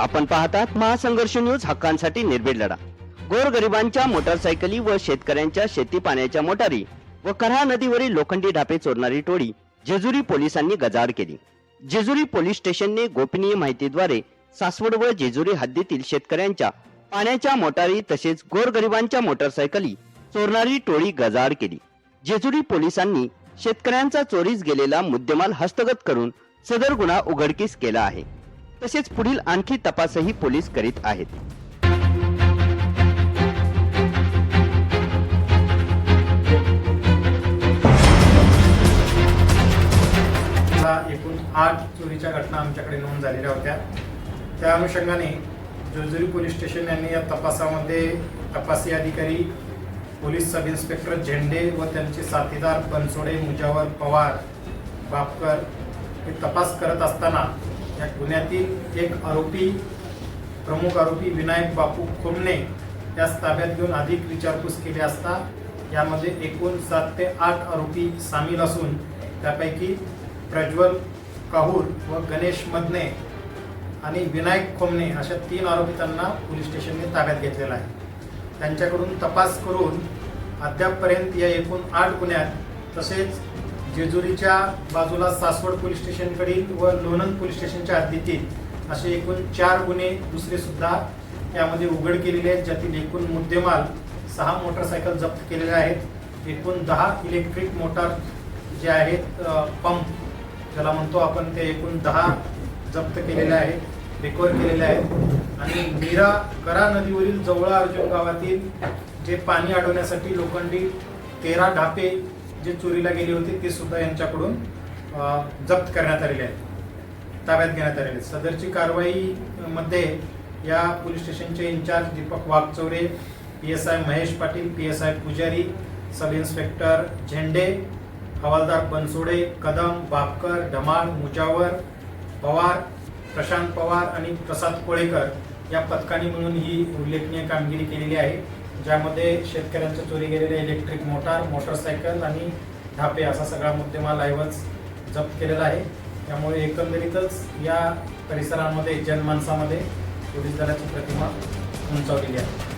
आपण पाहतात महासंघर्ष न्यूज हक्कांसाठी निर्भीड लढा. गोरगरिबांच्या मोटारसायकली व शेतकऱ्यांच्या शेती पाण्याच्या मोटारी व करहा नदीवरील लोखंडी ढापे चोरणारी टोळी जेजुरी पोलिसांनी गजाआड केली. जेजुरी पोलीस स्टेशनने गोपनीय माहितीद्वारे सासवड व जेजुरी हद्दीतील शेतकऱ्यांच्या पाण्याच्या मोटारी तसेच गोरगरिबांच्या मोटारसायकली चोरणारी टोळी गजाआड केली. जेजुरी पोलिसांनी शेतकऱ्यांचा चोरीस गेलेला मुद्देमाल हस्तगत करून सदर गुन्हा उघडकीस केला आहे. तसेच पुढील आणखी तपासही पोलीस करीत आहेत. एकूण आठ चोरीच्या घटना आमच्याकडे नोंद झालेल्या होत्या. त्या अनुषंगाने जोजुरी पोलीस स्टेशन यांनी या तपासामध्ये तपासी अधिकारी पोलीस सब इन्स्पेक्टर झेंडे व त्यांचे साथीदार बनसोडे मुजावर पवार बापकर हे तपास करत असताना या गुन्ह्यातील एक आरोपी प्रमुख आरोपी विनायक बापू खोमणे यास ताब्यात घेऊन अधिक विचारपूस केली असता यामध्ये एकूण सात ते आठ आरोपी सामील असून त्यापैकी प्रज्वल काहूर व गणेश मदने आणि विनायक खोमणे अशा तीन आरोपी त्यांना पोलीस स्टेशनने ताब्यात घेतलेला आहे. त्यांच्याकडून तपास करून अद्यापपर्यंत या एकूण आठ गुन्ह्यात तसेच जेजुरीच्या बाजूला सासवड पोलीस स्टेशनकडील व लोणंद पोलीस स्टेशनच्या हद्दीतील असे एकूण चार गुन्हे दुसरे सुद्धा यामध्ये उघड केलेले आहेत ज्यातील एकूण मुद्देमाल सहा मोटरसायकल जप्त केलेले आहेत. एकूण दहा इलेक्ट्रिक मोटार जे आहेत पंप ज्याला म्हणतो आपण ते एकूण दहा जप्त केलेले आहेत रिकवर केलेले आहेत. आणि मीरा करा नदीवरील जवळा अर्जुन गावातील जे पाणी अडवण्यासाठी लोखंडी तेरा ढापे जे चोरीला गेली होती ते सुद्धा यांच्याकडून जप्त करण्यात आलेले आहेत ताब्यात घेण्यात आलेले आहेत सदरची कारवाई मध्ये या पोलीस स्टेशनचे incharge Deepak Waghchaure P S I Mahesh Patil P S I Pujari sub inspector झेंडे हवालदार बनसोडे कदम बापकर धमाळ मुजावर पवार प्रशांत पवार आणि प्रसाद कोळेकर या पथकाने मिळून ही उल्लेखनीय कामगिरी केलेली आहे. ज्यामध्ये शेतकऱ्यांच्या चोरी गेलेल्या इलेक्ट्रिक मोटार मोटरसायकल आणि ढापे असा सगळा मुद्देमाल ऐवज जप्त केलेला आहे. त्यामुळे एकंदरीतच या परिसरामध्ये जनमानसामध्ये पोलीस दलाची प्रतिमा उंचावलेली आहे.